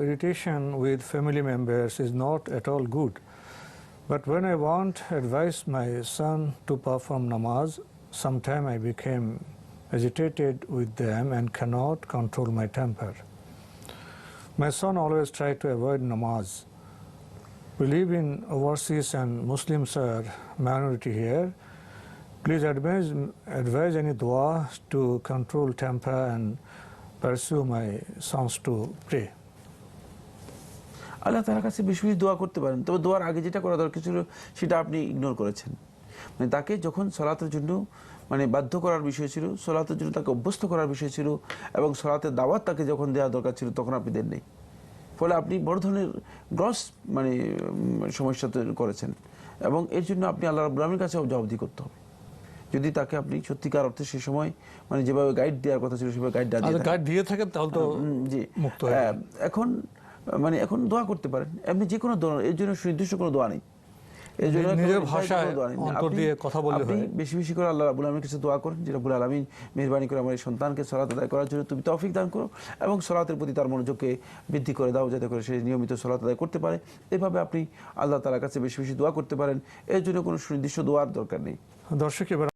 Irritation with family members is not at all good. But when I want advise my son to perform namaz, sometime I became agitated with them and cannot control my temper. My son always tried to avoid namaz. We live in overseas and Muslims are minority here. Please advise, advise any dua to control temper and pursue my sons to pray. আল্লাহ তালার কাছে বেশি বেশি দোয়া করতে পারেন। তবে দোয়ার আগে যেটা করা দরকার ছিল সেটা আপনি ইগনোর করেছেন। মানে তাকে যখন সলাতের জন্য মানে বাধ্য করার বিষয় ছিল সলাতের জন্য তাকে অভ্যস্ত করার বিষয় ছিল এবং সলাতের দাওয়াত তাকে যখন দেওয়া দরকার ছিল তখন আপনি দেননি ফলে আপনি বড় ধরনের গ্রস মানে সমস্যা তৈরি করেছেন। এবং এর জন্য আপনি আল্লাহ রাবুলামের কাছে জবাবদি করতে হবে। যদি তাকে আপনি সত্যিকার অর্থে সে সময় মানে যেভাবে গাইড দেওয়ার কথা ছিল সেভাবে গাইড গাইড দিয়ে থাকেন। তাহলে তো উম, জি। মুক্ত হ্যাঁ, এখন মানে এখন দোয়া করতে পারেন। এমনি যে কোনো দোয়া এর জন্য সুনির্দিষ্ট কোনো দোয়া নেই। এর জন্য নিজের ভাষায়। অন্তর দিয়ে কথা বললে হয়। বেশি বেশি করে আল্লাহ আলমীর কাছে দোয়া করেন যে রাবুল আলমিন মেহরবানি করে আমার এই সন্তানকে সলাত আদায় করার জন্য তুমি তৌফিক দান করো এবং সলাতের প্রতি তার মনোযোগকে বৃদ্ধি করে দাও যাতে করে সে নিয়মিত সলাত আদায় করতে পারে। এভাবে আপনি আল্লাহ তালার কাছে বেশি বেশি দোয়া করতে পারেন। এর জন্য কোনো সুনির্দিষ্ট দোয়ার দরকার নেই। দর্শক এবার